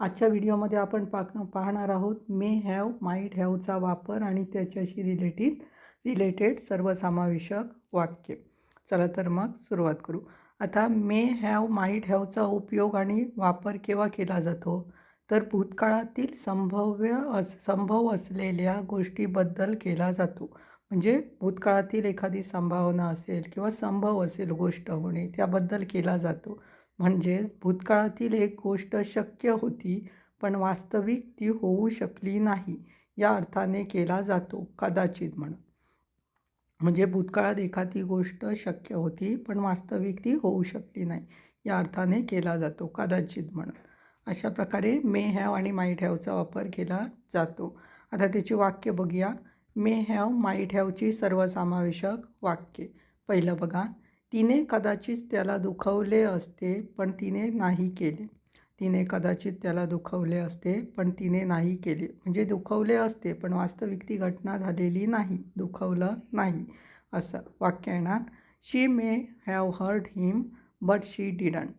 आजच्या व्हिडिओमध्ये आपण पाक पाहणार आहोत मे हॅव माईट हॅवचा वापर आणि त्याच्याशी रिलेटेड रिलेटेड सर्वसमावेशक वाक्य. चला तर मग सुरुवात करू. आता मे हॅव माईट हॅवचा उपयोग आणि वापर केव्हा केला जातो? तर भूतकाळातील संभाव्य अस संभव असलेल्या गोष्टीबद्दल केला जातो. म्हणजे भूतकाळातील एखादी संभावना असेल किंवा संभव असेल गोष्ट होणे त्याबद्दल केला जातो. म्हणजे भूतकाळातील एक गोष्ट शक्य होती पण वास्तविक ती होऊ शकली नाही या अर्थाने केला जातो कदाचित म्हणून. म्हणजे भूतकाळात एखादी गोष्ट शक्य होती पण वास्तविक ती होऊ शकली नाही या अर्थाने केला जातो कदाचित म्हणून. अशा प्रकारे मे हॅव आणि माईट हॅवचा वापर केला जातो. आता त्याची वाक्य बघूया. मे हॅव माईट हॅवची सर्वसमावेशक वाक्ये. पहिलं बघा. तिने कदाचित त्याला दुखवले असते पण तिने नाही केले. तिने कदाचित त्याला दुखवले असते पण तिने नाही केले. म्हणजे दुखवले असते पण वास्तविक ती घटना झालेली नाही. दुखवलं नाही असं वाक्य येणार. She may have hurt him but she didn't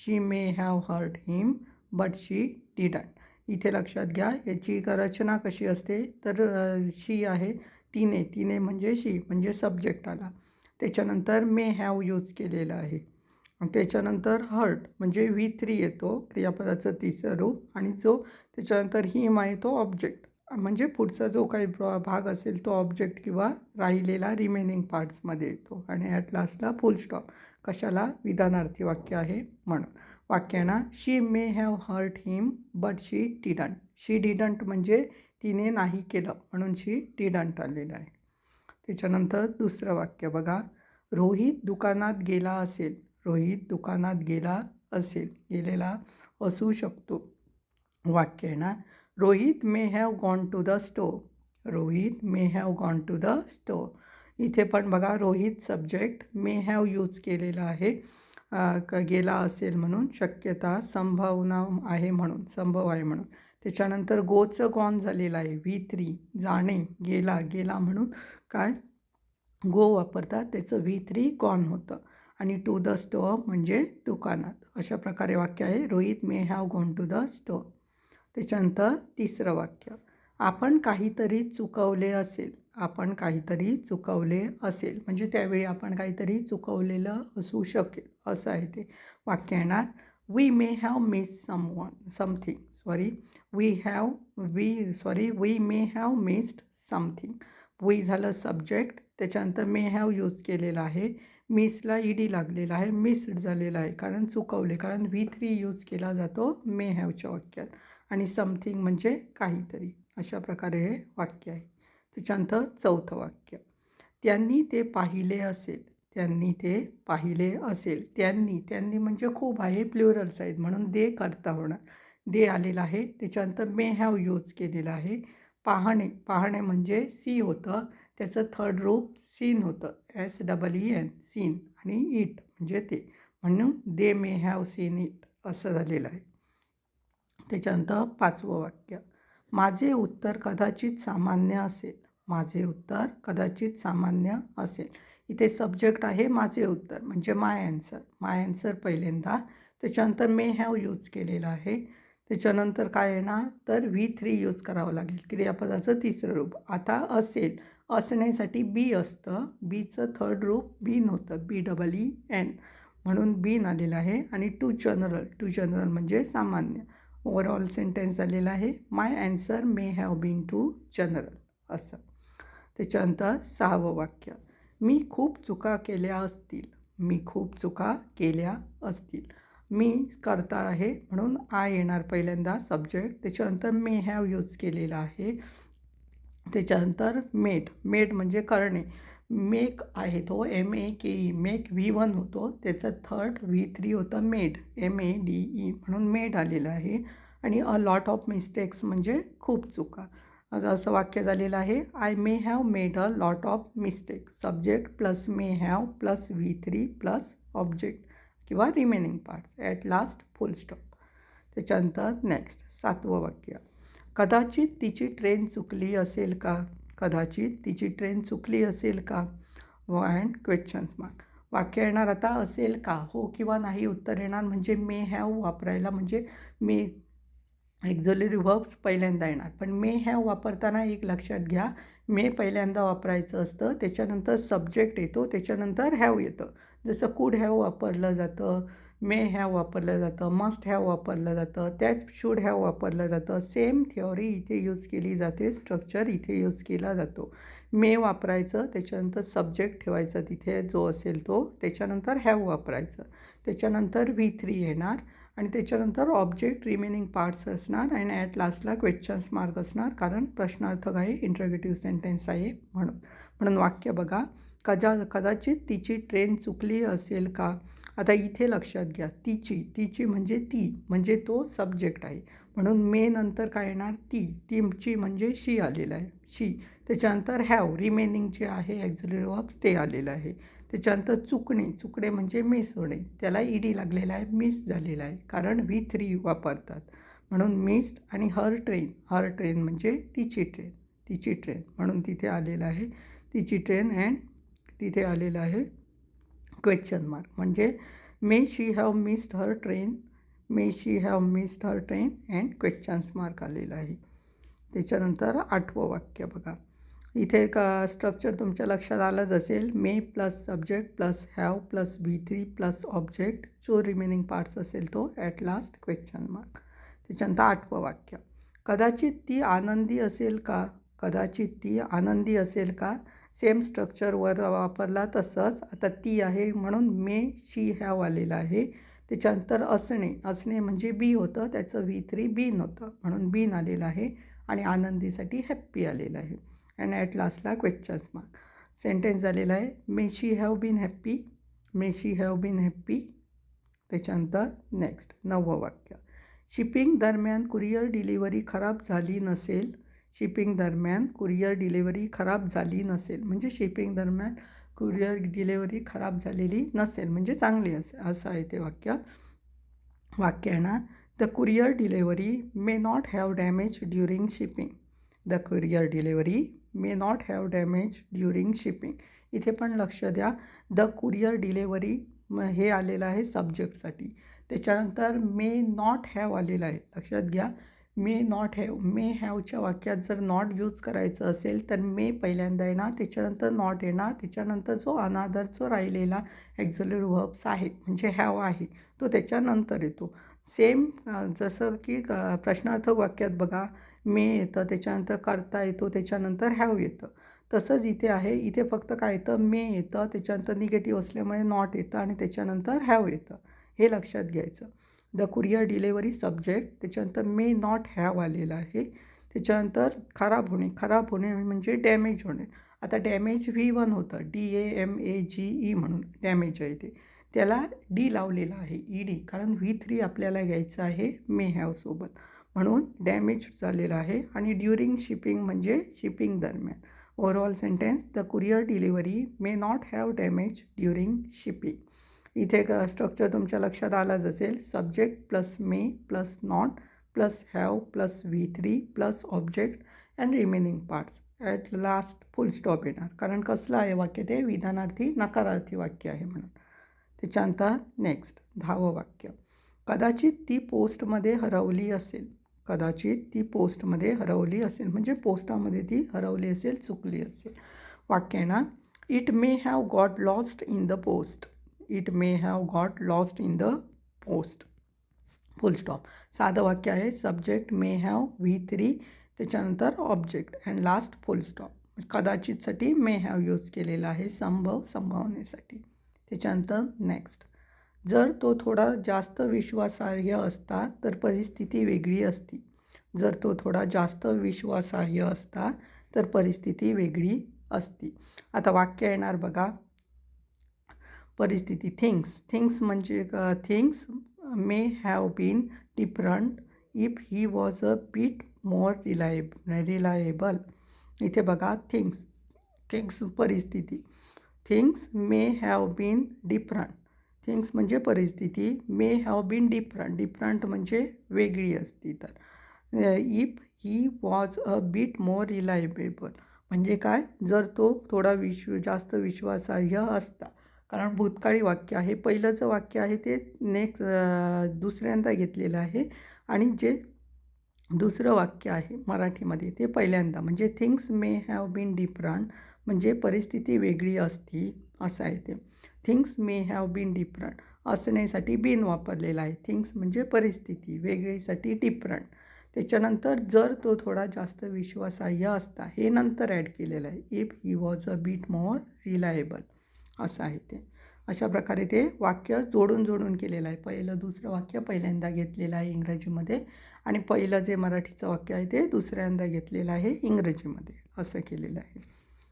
she may have hurt him but she didn't इथे लक्षात घ्या याची रचना कशी असते? तर शी आहे तिने. तिने म्हणजे शी म्हणजे सब्जेक्ट आला. त्याच्यानंतर मे हॅव यूज केलेलं आहे. त्याच्यानंतर हर्ट म्हणजे व्ही थ्री येतो क्रियापदाचं तिसरं रूप आणि जो त्याच्यानंतर हिम आहे तो ऑब्जेक्ट. म्हणजे पुढचा जो काही भाग असेल तो ऑब्जेक्ट किंवा राहिलेला रिमेनिंग पार्ट्समध्ये येतो. आणि ॲट लास्टला फुल स्टॉप कशाला? विधानार्थी वाक्य आहे म्हणून. वाक्यांना she may have hurt him but she didn't she didn't म्हणजे तिने नाही केलं म्हणून शी डिडंट आलेलं आहे. त्याच्यानंतर दुसरं वाक्य बघा. रोहित दुकानात गेला असेल. रोहित दुकानात गेला असेल. गेलेला असू शकतो. वाक्य आहे ना? Rohit may have gone to the store Rohit may have gone to the store इथे पण बघा Rohit subject may have use केलेला आहे. क गेला असेल म्हणून शक्यता संभावना आहे म्हणून संभव आहे म्हणून. त्याच्यानंतर गोचं गॉन झालेलं आहे. व्ही थ्री जाणे गेला गेला म्हणून काय? गो वापरतात. त्याचं वी थ्री गॉन होतं. आणि टू द स्टोअर म्हणजे दुकानात. अशा प्रकारे वाक्य आहे. Rohit may have gone to the store त्याच्यानंतर तिसरं वाक्य. आपण काहीतरी चुकवले असेल. आपण काहीतरी चुकवले असेल. म्हणजे त्यावेळी आपण काहीतरी चुकवलेलं असू शकेल. असं आहे ते वाक्य येणार. We may have miss someone something sorry we have we sorry we may have missed something we झालं सब्जेक्ट त्याच्यानंतर मे हॅव यूज केलेला आहे. मिसला ई डी लागलेला आहे मिस्ड झालेला आहे. कारण चुकवले कारण व्ही थ्री यूज केला जातो मे हॅवच्या वाक्यात. आणि समथिंग म्हणजे काहीतरी. अशा प्रकारे हे वाक्य आहे. त्याच्यानंतर चौथं वाक्य. त्यांनी ते पाहिले असेल. त्यांनी ते पाहिले असेल. त्यांनी त्यांनी म्हणजे खूप आहे प्ल्युरल्स आहेत म्हणून दे करता होणार. दे आलेला आहे. त्याच्यानंतर मे हॅव यूज केलेला आहे. पाहणे पाहणे म्हणजे सी होतं. त्याचं थर्ड रूप सीन होतं. S double E N seen आणि इट म्हणजे ते म्हणून they may have seen it असं झालेलं आहे. त्याच्यानंतर पाचवं वाक्य. माझे उत्तर कदाचित सामान्य असेल. माझे उत्तर कदाचित सामान्य असेल. इथे सब्जेक्ट आहे माझे उत्तर म्हणजे माय ॲन्सर माय ॲन्सर पहिल्यांदा. त्याच्यानंतर मे हॅव यूज केलेलं आहे. त्याच्यानंतर काय येणार? तर व्ही थ्री यूज करावं लागेल. क्रियापदाचं तिसरं रूप. आता असेल. असण्यासाठी बी असतं. बीचं थर्ड रूप बीन होतं बी डबल ई एन. म्हणून बीन आलेलं आहे आणि टू जनरल. टू जनरल म्हणजे सामान्य. ओव्हरऑल सेंटेन्स झालेला आहे. My answer may have been too general असं. त्याच्यानंतर सहावं वाक्य. मी खूप चुका केल्या असतील. मी खूप चुका केल्या असतील. मी करता आहे म्हणून आय येणार पहिल्यांदा सब्जेक्ट त्याच्यानंतर मे हॅव यूज केलेला आहे. त्याच्यानंतर मेड मेड म्हणजे करणे. मेक आहे तो M A K E make V one होतो. त्याचं थर्ड व्ही थ्री होतं made M A D E म्हणून मेड आलेलं आहे. आणि अ लॉट ऑफ मिस्टेक्स म्हणजे खूप चुका. आज असं वाक्य झालेलं आहे. I may have made a lot of mistake subject plus may have plus V three plus object किंवा remaining parts at last full stop त्याच्यानंतर नेक्स्ट सातवं वाक्य. कदाचित तिची ट्रेन चुकली असेल का? कदाचित तिची ट्रेन चुकली असेल का? व अँड क्वेश्चन्स मार्क वाक्य येणार आता असेल का? हो किंवा नाही? उत्तर येणार म्हणजे मे हॅव वापरायला म्हणजे मे एक्झोलरी रिव्हर्ब्स पहिल्यांदा येणार. पण मे हॅव वापरताना एक लक्षात घ्या. मे पहिल्यांदा वापरायचं असतं त्याच्यानंतर सब्जेक्ट येतो त्याच्यानंतर हॅव येतं. जसं कुड हॅव वापरलं जातं मे हॅव वापरलं जातं मस्ट हॅव वापरलं जातं त्याच शूड हॅव वापरलं जातं. सेम थिअरी इथे यूज केली जाते स्ट्रक्चर इथे यूज केला जातो. मे वापरायचं त्याच्यानंतर सब्जेक्ट ठेवायचं तिथे जो असेल तो त्याच्यानंतर हॅव वापरायचं. त्याच्यानंतर व्ही थ्री येणार. आणि त्याच्यानंतर ऑब्जेक्ट रिमेनिंग पार्ट्स असणार आणि ॲट लास्टला क्वेश्चन्स मार्क असणार. कारण प्रश्नार्थक आहे इंटरगेटिव्ह सेंटेन्स आहे म्हणून. म्हणून वाक्य बघा. कदा कदाचित तिची ट्रेन चुकली असेल का? आता इथे लक्षात घ्या. तिची तिची म्हणजे ती म्हणजे तो सब्जेक्ट आहे. म्हणून मे नंतर काय येणार? ती तीची म्हणजे शी आलेलं आहे. शी त्याच्यानंतर हॅव रिमेनिंग जे आहे ॲक्झिलरी वर्ब ते आलेलं आहे. त्याच्यानंतर चुकणे चुकणे म्हणजे मिस होणे त्याला ई डी लागलेला आहे मिस झालेला आहे. कारण व्ही थ्री वापरतात. म्हणून मिस्ड आणि हर ट्रेन हर ट्रेन म्हणजे तिची ट्रेन तिची ट्रेन. म्हणून तिथे आलेलं आहे तिची ट्रेन अँड तिथे आलेलं आहे क्वेश्चन मार्क म्हणजे may she have missed her train may she have missed her train and questions mark आलेलं आहे. त्याच्यानंतर आठवं वाक्य बघा. इथे एक स्ट्रक्चर तुमच्या लक्षात आलंच असेल. May plus subject plus have plus V three plus object जो रिमेनिंग पार्ट्स असेल तो ॲट लास्ट क्वेश्चन मार्क त्याच्यानंतर आठवं वाक्य. कदाचित ती आनंदी असेल का? कदाचित ती आनंदी असेल का? सेम स्ट्रक्चरवर वापरला तसंच. आता ती आहे म्हणून मे शी हॅव आलेलं आहे. त्याच्यानंतर असणे. असणे म्हणजे बी होतं. त्याचं व्ही थ्री बीन होतं. म्हणून बीन आलेलं आहे. आणि आनंदीसाठी हॅप्पी आलेलं आहे. अँड ॲट लास्टला क्वेश्चन्स मार्क सेंटेन्स झालेला आहे may she have been happy may she have been happy त्याच्यानंतर नेक्स्ट नववं वाक्य. शिपिंग दरम्यान कुरिअर डिलिव्हरी खराब झाली नसेल. शिपिंग दरम्यान कुरिअर डिलेवरी खराब झाली नसेल. म्हणजे शिपिंग दरम्यान कुरिअर डिलेवरी खराब झालेली नसेल. म्हणजे चांगली असेल असं आहे ते वाक्य. वाक्य आहे ना the courier delivery may not have damage during shipping the courier delivery may not have damage during shipping इथे पण लक्ष द्या. द कुरिअर डिलेवरी हे आलेलं आहे सब्जेक्टसाठी त्याच्यानंतर मे नॉट हॅव आलेलं आहे. लक्षात घ्या. मे नॉट हॅव मे हॅवच्या वाक्यात जर नॉट यूज करायचं असेल तर मे पहिल्यांदा येणार त्याच्यानंतर नॉट येणार त्याच्यानंतर जो अनादर जो राहिलेला ॲक्झलरी वर्ब्स आहे म्हणजे हॅव आहे तो त्याच्यानंतर येतो. सेम जसं की प्रश्नार्थक वाक्यात बघा. मे येतं त्याच्यानंतर करता येतो त्याच्यानंतर हॅव येतं. तसंच इथे आहे इथे फक्त काय येतं? मे येतं त्याच्यानंतर निगेटिव्ह असल्यामुळे नॉट येतं आणि त्याच्यानंतर हॅव येतं. हे लक्षात घ्यायचं. द कुरिअर डिलेवरी सब्जेक्ट त्याच्यानंतर मे नॉट हॅव आलेलं आहे. त्याच्यानंतर खराब होणे खराब होणे म्हणजे डॅमेज होणे. आता डॅमेज व्ही वन होतं D A M A G E म्हणून डॅमेज आहे ते. त्याला डी लावलेला आहे ई डी कारण व्ही थ्री आपल्याला घ्यायचं आहे मे हॅवसोबत म्हणून डॅमेज झालेलं आहे आणि ड्युरिंग शिपिंग म्हणजे शिपिंग दरम्यान. Overall sentence the courier delivery may not have damage during shipping. इथे क स्ट्रक्चर तुमच्या लक्षात आलाच असेल. Subject plus may plus not plus have plus V three plus object and remaining parts. At last full stop येणार. कारण कसलं आहे वाक्य ते? विधानार्थी नकारार्थी वाक्य आहे म्हणून. त्याच्यानंतर नेक्स्ट दहावं वाक्य. कदाचित ती पोस्टमध्ये हरवली असेल. कदाचित ती पोस्टमध्ये हरवली असेल. म्हणजे पोस्टामध्ये ती हरवली असेल चुकली असेल. वाक्य ना it may have got lost in the post it may have got lost in the post full stop साधं वाक्य आहे subject may have V three त्याच्यानंतर object and last full stop कदाचितसाठी may have use केलेला आहे संभव संभावनेसाठी. त्याच्यानंतर next जर तो थोडा जास्त विश्वासार्ह असता तर परिस्थिती वेगळी असती. जर तो थोडा जास्त विश्वासार्ह असता तर परिस्थिती वेगळी असती. आता वाक्य येणार बघा. परिस्थिती थिंग्स. थिंग्स म्हणजे things may have been different if he was a bit more reliable reliable. इथे बघा थिंग्स. थिंग्स परिस्थिती. Things may have been different. Things म्हणजे परिस्थिती may have been different different म्हणजे वेगळी असती तर. If he was a bit more reliable म्हणजे काय? जर तो थोडा विश्व जास्त विश्वासार्ह असता. कारण भूतकाळी वाक्य आहे. पहिलंचं वाक्य आहे ते नेक्स्ट दुसऱ्यांदा घेतलेलं आहे. आणि जे दुसरं वाक्य आहे मराठीमध्ये ते पहिल्यांदा. म्हणजे things may have been different म्हणजे परिस्थिती वेगळी असती. असं आहे ते. Things may have been different असण्यासाठी बीन वापरलेला आहे. थिंग्स म्हणजे परिस्थिती. वेगळीसाठी डिफरंट त्याच्यानंतर जर तो थोडा जास्त विश्वासाह्य असता हे नंतर ॲड केलेलं आहे. If he was a bit more reliable असं आहे ते. अशा प्रकारे ते वाक्य जोडून जोडून केलेलं आहे. पहिलं दुसरं वाक्य पहिल्यांदा घेतलेलं आहे इंग्रजीमध्ये. आणि पहिलं जे मराठीचं वाक्य आहे ते दुसऱ्यांदा घेतलेलं आहे इंग्रजीमध्ये. असं केलेलं आहे.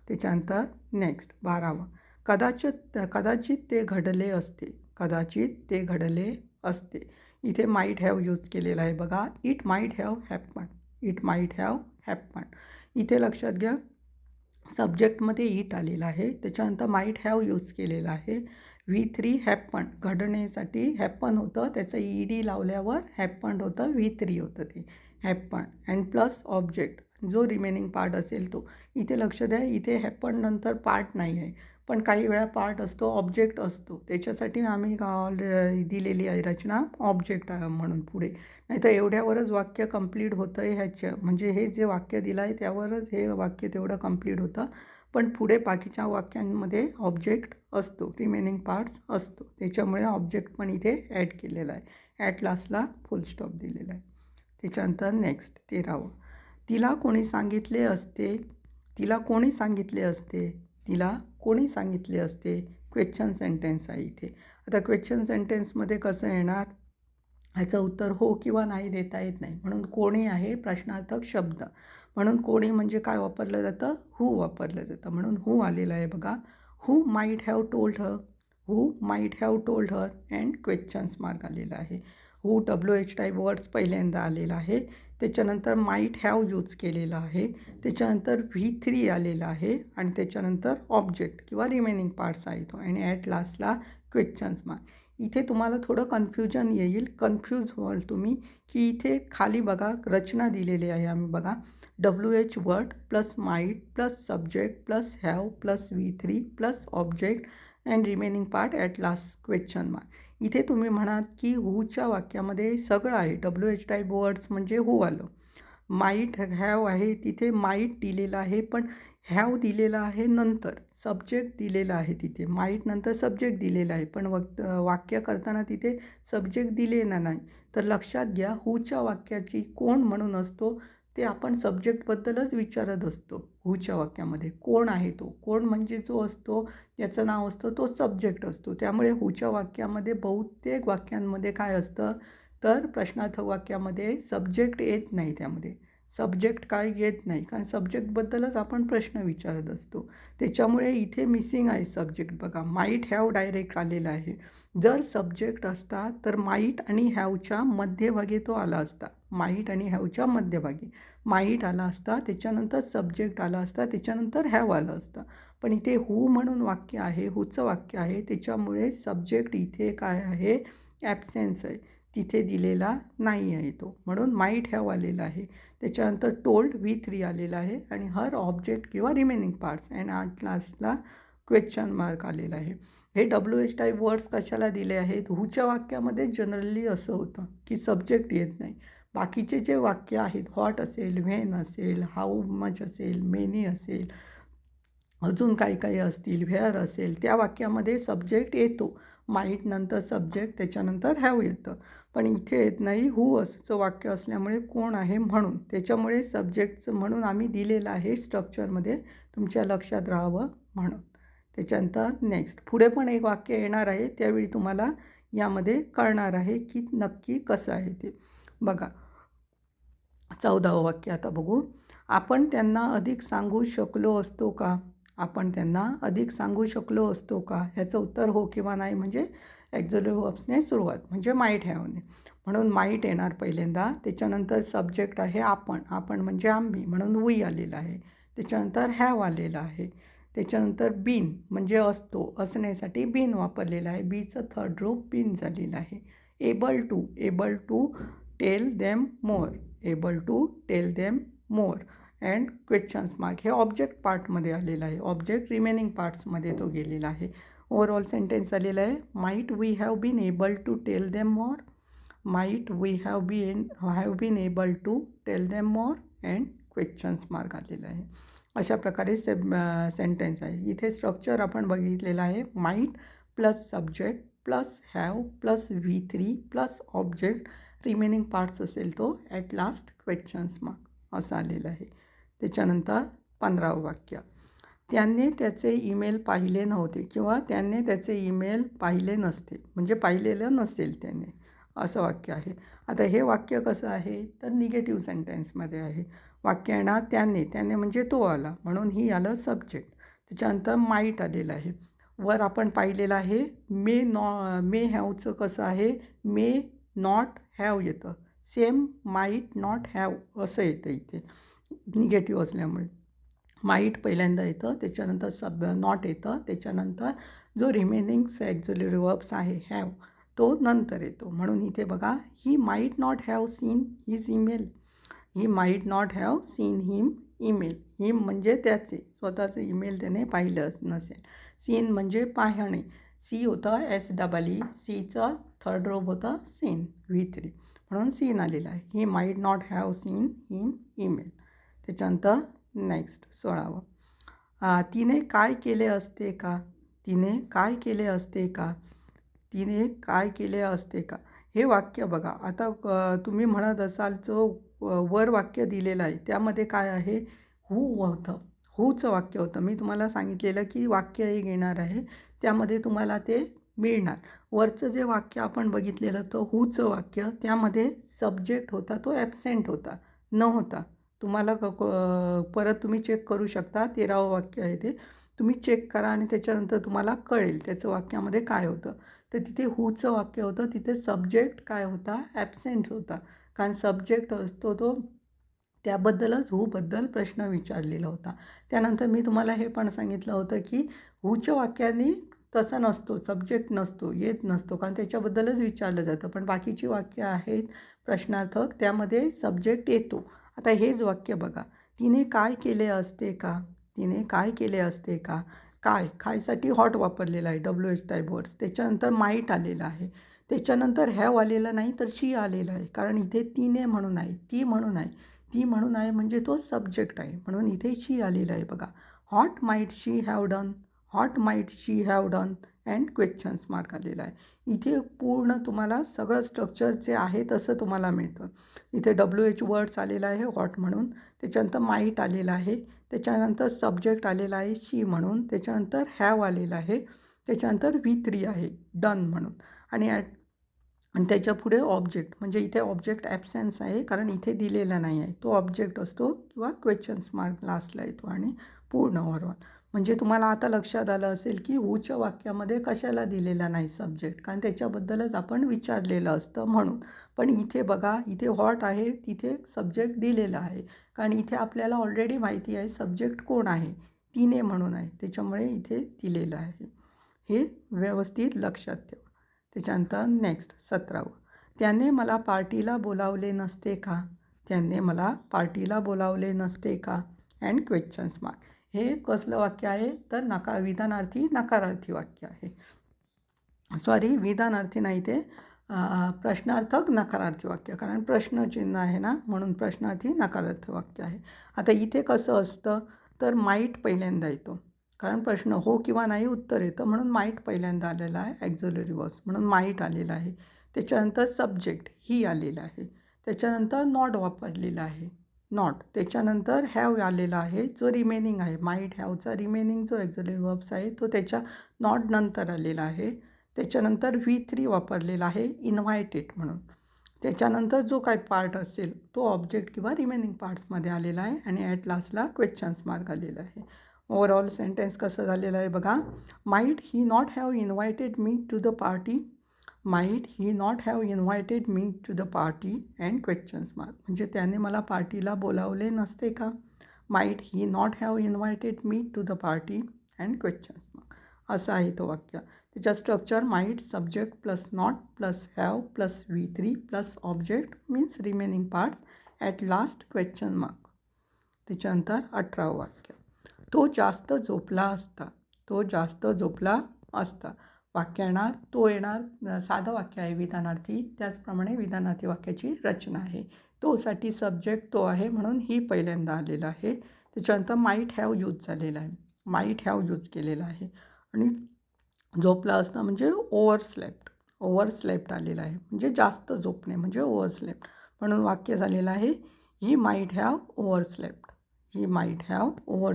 त्याच्यानंतर नेक्स्ट बारावा. कदाचित कदाचित ते घडले असते कदाचित ते घडले असते इथे माईट हॅव यूज केलेला आहे बघा. It might have happen it might have happen इथे लक्षात घ्या. सब्जेक्टमध्ये इट आलेला आहे. त्याच्यानंतर माईट हॅव यूज केलेला आहे. व्ही थ्री हॅपन घडण्यासाठी हॅपन होतं. त्याचं ई डी लावल्यावर हॅपन होतं. व्ही थ्री होतं ते. हॅपन अँड प्लस ऑब्जेक्ट जो रिमेनिंग पार्ट असेल तो. इथे लक्ष द्या. इथे हॅपन नंतर पार्ट नाही आहे. पण काही वेळा पार्ट असतो ऑब्जेक्ट असतो. त्याच्यासाठी आम्ही दिलेली आहे रचना ऑब्जेक्ट म्हणून पुढे. नाही तर एवढ्यावरच वाक्य कंप्लीट होतं आहे ह्याच्या म्हणजे हे जे वाक्य दिलं आहे त्यावरच हे वाक्य तेवढं कंप्लीट होतं. पण पुढे बाकीच्या वाक्यांमध्ये ऑब्जेक्ट असतो रिमेनिंग पार्ट्स असतो. त्याच्यामुळे ऑब्जेक्ट पण इथे ॲड केलेला आहे. ॲट लास्टला फुल स्टॉप दिलेला आहे. त्याच्यानंतर नेक्स्ट तेरावं. तिला कोणी सांगितले असते? तिला कोणी सांगितले असते? तिला कोणी सांगितले असते? क्वेश्चन सेंटेन्स आहे इथे. आता क्वेश्चन सेंटेन्समध्ये कसं येणार? ह्याचं उत्तर हो किंवा नाही देता येत नाही. म्हणून कोणी आहे? प्रश्नार्थक शब्द. म्हणून कोणी म्हणजे काय वापरलं जातं? हू वापरलं जातं. म्हणून हू आलेलं आहे बघा. Who might have told her who might have told her and questions mark आलेला आहे. Who W H type words पहिल्यांदा आलेला आहे. त्याच्यानंतर माईट हॅव यूज केलेला आहे. त्याच्यानंतर व्ही थ्री आलेला आहे. आणि त्याच्यानंतर ऑब्जेक्ट किंवा रिमेनिंग पार्ट्स आहे तो. आणि ॲट लास्टला क्वेश्चन्स मार्क इथे तुम्हाला थोडं कन्फ्युजन येईल. कन्फ्यूज व्हाल तुम्ही की इथे खाली बघा रचना दिलेली आहे आम्ही बघा. W H word plus might plus subject plus have plus V three plus object and remaining part at last question mark इथे तुम्ही म्हणाल की हूच्या वाक्यामध्ये सगळं आहे. डब्ल्यू एच टाईप वर्ड्स म्हणजे हू आलं माईट हॅव आहे. तिथे माईट दिलेलं आहे पण हॅव दिलेलं आहे नंतर. सब्जेक्ट दिलेलं आहे तिथे. माईट नंतर सब्जेक्ट दिलेलं आहे पण वक्त वाक्य करताना तिथे सब्जेक्ट दिलेला नाही. तर लक्षात घ्या हूच्या वाक्याची कोण म्हणून असतो? ते आपण सब्जेक्टबद्दलच विचारत असतो. हूच्या वाक्यामध्ये कोण आहे तो? कोण म्हणजे जो असतो? ज्याचं नाव असतं तो सब्जेक्ट असतो. त्यामुळे हूच्या वाक्यामध्ये बहुतेक वाक्यांमध्ये काय असतं? तर प्रश्नार्थ वाक्यामध्ये सब्जेक्ट येत नाही त्यामध्ये. सब्जेक्ट काय येत नाही? कारण सब्जेक्टबद्दलच आपण प्रश्न विचारत असतो. त्याच्यामुळे इथे मिसिंग आहे सब्जेक्ट बघा. माईट हॅव डायरेक्ट आलेला आहे. जर सब्जेक्ट असता तर माईट आणि हॅवच्या मध्यभागी तो आला असता. माईट आणि हॅवच्या मध्यभागी. माईट आला असता त्याच्यानंतर सब्जेक्ट आला असता त्याच्यानंतर हॅव आलं असतं. पण इथे हू म्हणून वाक्य आहे हूचं वाक्य आहे त्याच्यामुळे सब्जेक्ट इथे काय आहे? ॲबसेन्स आहे. तिथे दिलेला नाही आहे तो. म्हणून माईट हॅव आलेला आहे. त्याच्यानंतर टोल्ड वी थ्री आलेला आहे आणि हर ऑब्जेक्ट किंवा रिमेनिंग पार्ट्स अँड आर्ट लास्टला क्वेश्चन मार्क आलेला आहे. हे डब्ल्यू एच टाईप वर्ड्स कशाला दिले आहेत? हूच्या वाक्यामध्ये जनरली असं होतं की सब्जेक्ट येत नाही. बाकीचे जे वाक्य आहेत हॉट असेल व्हेन असेल हाऊ मच असेल मेनी असेल अजून काही काही असतील व्हेअर असेल त्या वाक्यामध्ये सब्जेक्ट येतो. माईट नंतर सब्जेक्ट त्याच्यानंतर हॅव येतं. पण इथे येत नाही हू असंचं वाक्य असल्यामुळे कोण आहे म्हणून. त्याच्यामुळे सब्जेक्टचं म्हणून आम्ही दिलेलं आहे स्ट्रक्चरमध्ये तुमच्या लक्षात राहावं म्हणून. त्याच्यानंतर नेक्स्ट पुढे पण एक वाक्य येणार आहे त्यावेळी तुम्हाला यामध्ये कळणार आहे की नक्की कसं आहे ते. बघा चौदावं वाक्य आता बघू. आपण त्यांना अधिक सांगू शकलो असतो का? आपण त्यांना अधिक सांगू शकलो असतो का? ह्याचं उत्तर हो किंवा नाही म्हणजे ॲक्झॉलिव्ह वर्ब्सने सुरुवात म्हणजे माईट हॅवने म्हणून माईट येणार पहिल्यांदा. त्याच्यानंतर सब्जेक्ट आहे आपण. आपण म्हणजे आम्ही. म्हणून वी आलेलं आहे. त्याच्यानंतर हॅव आलेलं आहे. त्याच्यानंतर बीन म्हणजे असतो. असण्यासाठी बीन वापरलेलं आहे. बीचं थर्ड रूप बीन झालेलं आहे. Able to able to tell them more able to tell them more and questions mark हे ऑब्जेक्ट पार्टमध्ये आलेलं आहे. ऑब्जेक्ट रिमेनिंग पार्ट्समध्ये तो गेलेला आहे. ओवरऑल सेंटेन्स आलेला आहे. Might we have been able to tell them more might we have been have been able to tell them more and questions mark आलेला आहे. अशा प्रकारे से सेंटेन्स आहे. इथे स्ट्रक्चर आपण बघितलेलं आहे. Might plus subject plus have plus V three plus object remaining parts असेल तो ॲट लास्ट क्वेश्चन्स मार्क असं आलेलं आहे. त्याच्यानंतर पंधरावं वाक्य. त्यांनी त्याचे ईमेल पाहिले नव्हते किंवा त्यांनी त्याचे ईमेल पाहिले नसते. म्हणजे पाहिलेलं नसेल त्याने. असं वाक्य आहे. आता हे वाक्य कसं आहे? तर निगेटिव्ह सेंटेन्समध्ये आहे. वाक्य येणार त्याने त्याने म्हणजे तो आला. म्हणून ही आलं सब्जेक्ट त्याच्यानंतर माईट आलेलं आहे. वर आपण पाहिलेलं आहे मे नॉ मे हॅवचं कसं आहे? मे नॉट हॅव येतं. सेम माईट नॉट हॅव असं येतं इथे. निगेटिव्ह असल्यामुळे. माईट पहिल्यांदा येतं त्याच्यानंतर सब नॉट येतं. त्याच्यानंतर जो रिमेनिंग ॲक्झुलरी वर्ब्स आहे हॅव तो नंतर येतो. म्हणून इथे बघा he might not have seen his email he might not have seen him email him म्हणजे त्याचे. स्वतःचं ईमेल त्याने पाहिलं नसेल. सीन म्हणजे पाहणे. सी होतं एस डबल ई सीचा थर्ड रोब होता सीन व्ही थ्री म्हणून सीन आलेला आहे. He might not have seen him email त्याच्यानंतर नेक्स्ट सोळावं. तिने काय केले असते का? तिने काय केले असते का? तिने काय केले असते का? हे वाक्य बघा. आता तुम्ही म्हणत असाल जो वर वाक्य दिलेलं आहे. त्यामध्ये काय आहे? हू होतं. हूचं वाक्य होतं. मी तुम्हाला सांगितलेलं की वाक्य एक येणार आहे. त्यामध्ये तुम्हाला ते मिळणार. वरचं जे वाक्य आपण बघितलेलं तर हूचं वाक्य त्यामध्ये सब्जेक्ट होता तो ॲबसेंट होता न होता. तुम्हाला क परत तुम्ही चेक करू शकता. तेरावं वाक्य आहे ते. तुम्ही चेक करा आणि त्याच्यानंतर तुम्हाला कळेल त्याचं वाक्यामध्ये काय होतं. तर तिथे हूचं वाक्य होतं. तिथे सब्जेक्ट काय होता? ॲबसेंट होता. कारण सब्जेक्ट असतो तो त्याबद्दलच हूबद्दल प्रश्न विचारलेला होता. त्यानंतर मी तुम्हाला हे पण सांगितलं होतं की हूच्या वाक्याने तसा नसतो सब्जेक्ट नसतो येत नसतो कारण त्याच्याबद्दलच विचारलं जातं. पण बाकीची वाक्य आहेत प्रश्नार्थक त्यामध्ये सब्जेक्ट येतो. आता हेच वाक्य बघा. तिने काय केले असते का? तिने काय केले असते का? काय? खायसाठी हॉट वापरलेलं आहे डब्ल्यू एच टाईप वर्ड्स त्याच्यानंतर माईट आलेलं आहे. त्याच्यानंतर हॅव आलेलं नाही तर शी आलेलं आहे. कारण इथे तिने म्हणून आहे ती म्हणून आहे. ती म्हणून आहे म्हणजे तो सब्जेक्ट आहे. म्हणून इथे शी आलेलं आहे बघा. What might she have done what might she have done and questions mark आलेला आहे. इथे पूर्ण तुम्हाला सगळं स्ट्रक्चर जे आहे तसं तुम्हाला मिळतं. इथे डब्ल्यू एच वर्ड्स आलेला आहे हॉट म्हणून. त्याच्यानंतर माईट आलेला आहे. त्याच्यानंतर सब्जेक्ट आलेला आहे शी म्हणून. त्याच्यानंतर हॅव आलेला आहे. त्याच्यानंतर व्ही थ्री आहे डन म्हणून. आणि ॲट आणि त्याच्या पुढे ऑब्जेक्ट म्हणजे इथे ऑब्जेक्ट ॲबसेन्स आहे कारण इथे दिलेला नाही आहे. तो ऑब्जेक्ट असतो किंवा क्वेश्चन्स मार्क लास्टला येतो आणि पूर्ण ओव्हरऑल म्हणजे तुम्हाला आता लक्षात आलं असेल की हूच्या वाक्यामध्ये कशाला दिलेला नाही सब्जेक्ट कारण त्याच्याबद्दलच आपण विचारलेलं असतं म्हणून. पण इथे बघा इथे हॉट आहे तिथे सब्जेक्ट दिलेला आहे. कारण इथे आपल्याला ऑलरेडी माहिती आहे सब्जेक्ट कोण आहे. तिने म्हणून आहे. त्याच्यामुळे इथे दिलेलं आहे. हे व्यवस्थित लक्षात ठेवा. त्याच्यानंतर नेक्स्ट सतरावं. त्याने मला पार्टीला बोलावले नसते का? त्याने मला पार्टीला बोलावले नसते का? अँड क्वेश्चन्स मार्क हे कसलं वाक्य आहे? तर नका विधानार्थी नकारार्थी वाक्य आहे. सॉरी विधानार्थी नाही ते प्रश्नार्थक नकारार्थी वाक्य. कारण प्रश्नचिन्ह आहे ना म्हणून प्रश्नार्थी नकारार्थी वाक्य आहे. आता इथे कसं असतं? तर माईट पहिल्यांदा येतो. कारण प्रश्न हो किंवा नाही उत्तर येतं म्हणून माईट पहिल्यांदा आलेला आहे ॲक्झोलरी वर्स म्हणून माईट आलेला आहे. त्याच्यानंतर सब्जेक्ट ही आलेलं आहे. त्याच्यानंतर नॉट वापरलेला आहे. नॉट त्याच्यानंतर हॅव आलेला आहे जो रिमेनिंग आहे. माईट हॅवचा रिमेनिंग जो ॲक्झोलरी वर्ब्स आहे तो त्याच्या नॉट नंतर आलेला आहे. त्याच्यानंतर व्ही थ्री वापरलेला आहे इन्व्हायटेड म्हणून. त्याच्यानंतर जो काही पार्ट असेल तो ऑब्जेक्ट किंवा रिमेनिंग पार्ट्समध्ये आलेला आहे आणि ॲट लास्टला क्वेश्चन्स मार्क आलेला आहे. ओवरऑल सेंटेन्स कसं झालेलं आहे बघा. Might he not have invited me to the party might he not have invited me to the party and questions mark म्हणजे त्याने मला पार्टीला बोलावले नसते का? Might he not have invited me to the party and questions mark असं आहे तो वाक्य. त्याच्या structure might subject plus not plus have plus V three plus object means remaining parts at last question mark त्याच्यानंतर अठरावं वाक्य. तो जास्त झोपला असता. तो जास्त झोपला असता. वाक्य येणार तो येणार साधं वाक्य आहे विधानार्थी. त्याचप्रमाणे विधानार्थी वाक्याची रचना आहे. तोसाठी सब्जेक्ट तो आहे म्हणून ही पहिल्यांदा आलेला आहे. त्याच्यानंतर माईट हॅव यूज झालेला आहे. माईट हॅव यूज केलेला आहे. आणि झोपला असता म्हणजे ओव्हर स्लेप्ट ओव्हर स्लेप्ट आलेला आहे. म्हणजे जास्त झोपणे म्हणजे ओव्हर स्लेप्ट म्हणून वाक्य झालेलं आहे he might have overslept he might have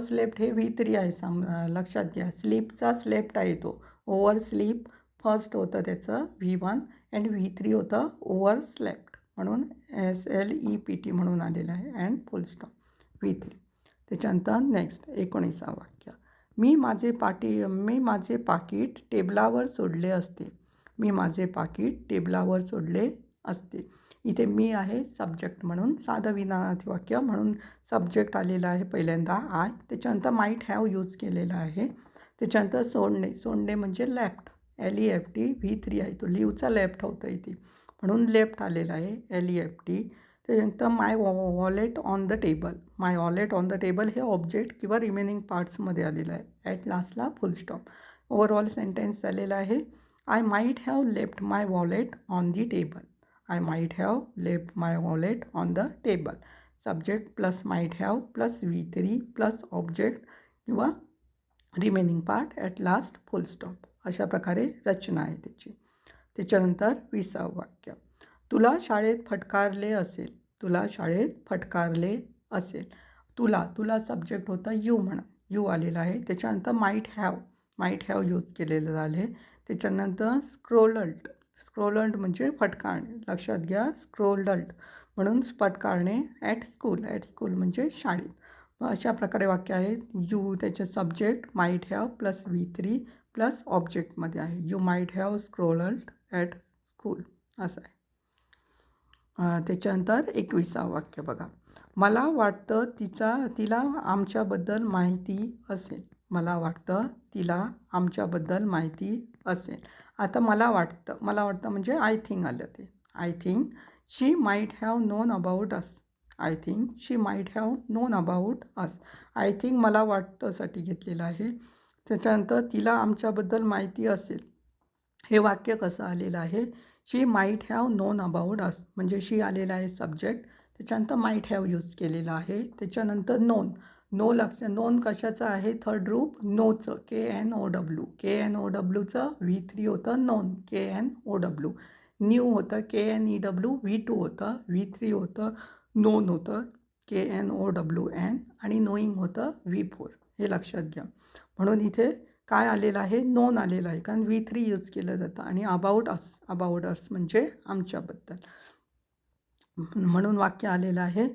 overslept हे व्ही थ्री आहे सम लक्षात घ्या. स्लीपचा स्लेप्ट आहे तो. ओव्हर स्लीप फर्स्ट होतं त्याचं V one and V three होतं ओव्हर स्लेप्ट म्हणून S L E P T म्हणून आलेलं आहे. And full stop V three त्याच्यानंतर नेक्स्ट एकोणीसा वाक्य. मी माझे पाटी मी माझे पाकीट टेबलावर सोडले असते. मी माझे पाकीट टेबलावर सोडले असते. इथे मी आहे सब्जेक्ट म्हणून साधं विधानार्थी वाक्य म्हणून सब्जेक्ट आलेलं आहे पहिल्यांदा आय त्याच्यानंतर माईट हॅव यूज केलेलं आहे. त्याच्यानंतर सोडणे. सोडणे म्हणजे left L E F T V three आहे. तो लिव्हचा लेफ्ट होतं इथे. म्हणून लेफ्ट आलेला आहे. एल ई एफ टी त्याच्यानंतर my wallet on the table my wallet on the table हे ऑब्जेक्ट किंवा रिमेनिंग पार्ट्समध्ये आलेलं आहे. ॲट लास्टला फुल स्टॉप ओवरऑल सेंटेन्स झालेला आहे. I might have left my wallet on the table I might have left my wallet on the table subject plus might have plus V three plus object किंवा remaining part at last full stop अशा प्रकारे रचना आहे त्याची. त्याच्यानंतर विसावं वाक्य. तुला शाळेत फटकारले असेल. तुला शाळेत फटकारले असेल. तुला तुला सब्जेक्ट होता यू म्हणा. यू आलेला आहे. त्याच्यानंतर might have might have use केलेलं आहे. त्याच्यानंतर स्क्रोलल्ट स्क्रोलंट म्हणजे फटकारणे लक्षात घ्या स्क्रोलंट म्हणून फटकारणे ॲट स्कूल ॲट स्कूल म्हणजे शाळेत. अशा प्रकारे वाक्य आहेत यू त्याचे subject might have plus V three plus ऑब्जेक्टमध्ये आहे. You might have scolded at school असं आहे. त्याच्यानंतर एकविसावं वाक्य बघा. मला वाटतं तिचा तिला आमच्याबद्दल माहिती असेल. मला वाटतं तिला आमच्याबद्दल माहिती असेल. आता मला वाटतं मला वाटतं म्हणजे आय थिंक आलं ते. I think she might have known about us I think she might have known about us I think मला वाटतंसाठी घेतलेलं आहे. त्याच्यानंतर तिला आमच्याबद्दल माहिती असेल. हे वाक्य कसं आलेलं आहे? She might have known about us म्हणजे शी आलेला आहे सब्जेक्ट त्याच्यानंतर माईट हॅव यूज केलेलं आहे. त्याच्यानंतर नोन नो लक्ष नोन कशाचं आहे थर्ड रूप? नोचं K N O W K N O डब्ल्यूचं V three होतं known K N O W new होतं K N E W V two होतं व्ही थ्री होतं नोन होतं K N O W N आणि knowing होतं V four हे लक्षात घ्या. म्हणून इथे काय आलेलं आहे? नोन आलेलं आहे. कारण व्ही थ्री यूज केलं जातं. आणि अबाउट अस अबाउट अस म्हणजे आमच्याबद्दल. म्हणून वाक्य आलेलं आहे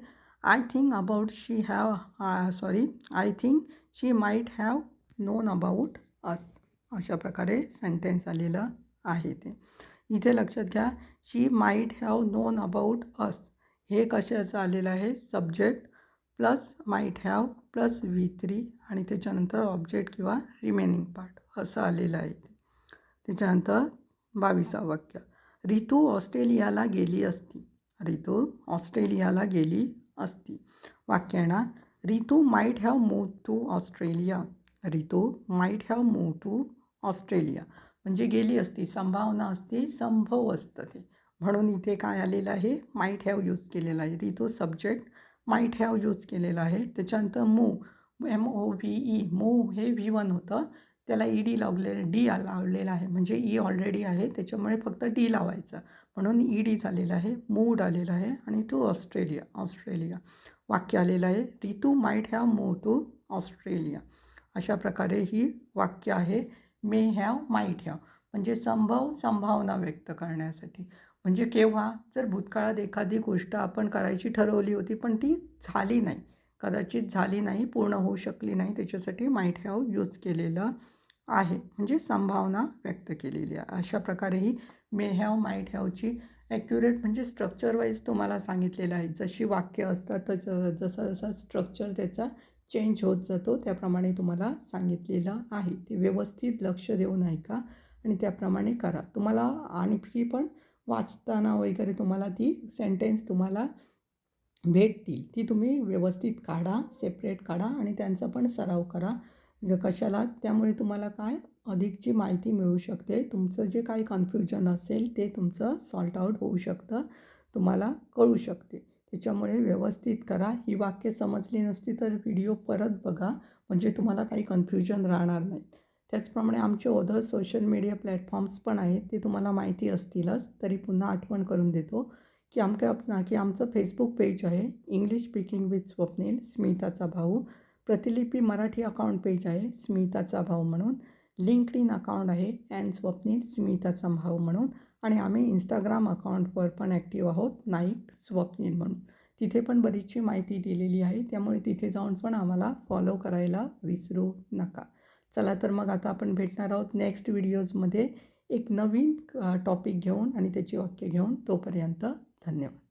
I think about she have sorry I think she might have known about us अशा प्रकारे सेंटेन्स आलेलं आहे ते. इथे लक्षात घ्या she might have known about us हे कशाचं आलेलं आहे? Subject plus might have plus V three आणि त्याच्यानंतर ऑब्जेक्ट किंवा रिमेनिंग पार्ट असं आलेलं आहे ते. त्याच्यानंतर बावीसा वाक्य. रितू ऑस्ट्रेलियाला गेली असती. रितू ऑस्ट्रेलियाला गेली अस्ति. वाक्य Ritu Ritu might have move to Australia. Ritu might have move to Australia. म्हणजे गेली असती संभावना असते संभव असतं ते. म्हणून इथे काय आलेलं आहे? माईट हॅव यूज केलेला आहे. Ritu subject might have use केलेला आहे. त्याच्यानंतर move M O V E move हे व्ही वन होतं. त्याला ई डी लावलेलं डी लावलेला आहे. म्हणजे ई ऑलरेडी आहे त्याच्यामुळे फक्त डी लावायचं. म्हणून ई डी झालेलं आहे मूड आलेलं आहे आणि टू ऑस्ट्रेलिया ऑस्ट्रेलिया. वाक्य आलेलं आहे Ritu might have move to Australia. अशा प्रकारे ही वाक्य आहे मे हॅव माईट हॅव. म्हणजे संभव संभावना व्यक्त करण्यासाठी. म्हणजे केव्हा? जर भूतकाळात एखादी गोष्ट आपण करायची ठरवली होती पण ती झाली नाही. कदाचित झाली नाही पूर्ण होऊ शकली नाही त्याच्यासाठी माईट हॅव यूज केलेलं आहे. म्हणजे संभावना व्यक्त केलेली आहे. अशा प्रकारे ही मे हॅव माईट हॅवची ॲक्युरेट म्हणजे स्ट्रक्चर वाईज तुम्हाला सांगितलेलं आहे. जशी वाक्य असतात तसं जसं जसं स्ट्रक्चर त्याचा चेंज होत जातो त्याप्रमाणे तुम्हाला सांगितलेलं आहे. ते व्यवस्थित लक्ष देऊन ऐका आणि त्याप्रमाणे करा. तुम्हाला आणखी पण वाचताना वगैरे तुम्हाला ती सेंटेन्स तुम्हाला भेटतील. ती तुम्ही व्यवस्थित काढा सेपरेट काढा आणि त्यांचा पण सराव करा. कशाला? त्यामुळे तुम्हाला काय? अधिकची माहिती मिळू शकते. तुमचं जे काही कन्फ्युजन असेल ते तुमचं सॉल्ट आउट होऊ शकतं. तुम्हाला कळू शकते. त्याच्यामुळे व्यवस्थित करा. ही वाक्य समजली नसती तर व्हिडिओ परत बघा. म्हणजे तुम्हाला काही कन्फ्युजन राहणार नाही. त्याचप्रमाणे आमचे ओधर सोशल मीडिया प्लॅटफॉर्म्स पण आहेत. ते तुम्हाला माहिती असतीलच. तरी पुन्हा आठवण करून देतो. की आमच्या की आमचं फेसबुक पेज आहे. इंग्लिश स्पीकिंग विथ स्वप्नील स्मिताचा भाऊ. प्रतिलिपी मराठी अकाउंट पेज आहे स्मिताचा भाऊ म्हणून. लिंकड इन अकाउंट आहे अँड स्वप्नील स्मिताचा भाऊ म्हणून. आणि आम्ही इंस्टाग्राम अकाउंटवर पण ॲक्टिव्ह आहोत नाईक स्वप्नील म्हणून. तिथे पण बरीचशी माहिती दिलेली आहे त्यामुळे तिथे जाऊन पण आम्हाला फॉलो करायला विसरू नका. चला तर मग आता आपण भेटणार आहोत नेक्स्ट व्हिडिओजमध्ये एक नवीन टॉपिक घेऊन आणि त्याची वाक्य घेऊन. तोपर्यंत धन्यवाद.